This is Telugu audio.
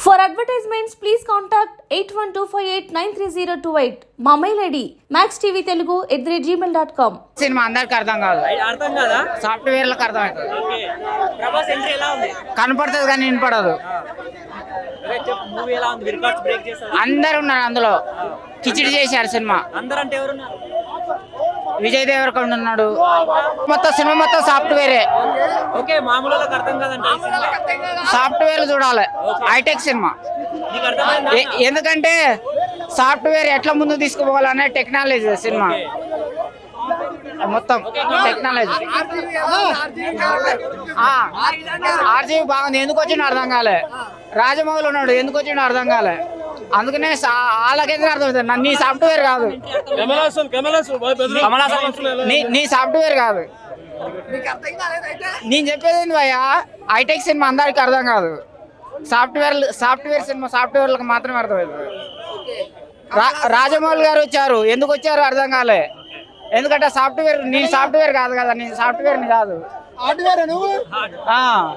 For advertisements, please contact 81258 మా mail ID Max TV Telugu at the Gmail dot com cinema అందరికి అర్థం కాదు. అర్థం కాదా? సాఫ్ట్వేర్లకు అర్థం అవుతుంది. ఓకే. ప్రభాస్ ఎంట్రీ ఎలా ఉంది? కనపడుతుంది కానీ వినపడదు. అందరు ఉన్నారు అందులో. కిచిడి చేశారు సినిమా. అందరంటే ఎవరున్నారు? విజయ్ దేవరకొండ ఉన్నాడు. మొత్తం సినిమా మొత్తం సాఫ్ట్వేరే. ఓకే మామూలు వాళ్ళకి అర్థం సినిమా. సాఫ్ట్వేర్ చూడాలి. High tech cinema. ఎందుకంటే సాఫ్ట్వేర్ ఎట్లా ముందు తీసుకుపోవాలనే టెక్నాలజీ సినిమా. మొత్తం టెక్నాలజీ. ఆర్జీవి బాగుంది. ఎందుకు వచ్చిండో అర్థం కాలే. రాజమౌళి ఉన్నాడు. ఎందుకు వచ్చిండో అర్థం కాలే. అందుకనే సా- వాళ్ళకైతే అర్థమవుతుంది నా- నీ సాఫ్ట్వేర్ కాదు. నీ నీ సాఫ్ట్వేర్ కాదు. నేను చెప్పేది భయ్యా? హైటెక్ సినిమా అందరికి అర్థం కాదు. సాఫ్ట్వేర్ సాఫ్ట్వేర్ సినిమా సాఫ్ట్వేర్లకు మాత్రమే అర్థమవుతుంది రా- రాజమౌళి గారు వచ్చారు. ఎందుకు వచ్చారు అర్థం కాలే. ఎందుకంటే సాఫ్ట్వేర్ నీ సాఫ్ట్వేర్ కాదు కదా. నీ సాఫ్ట్వేర్ కాదు. ఆ.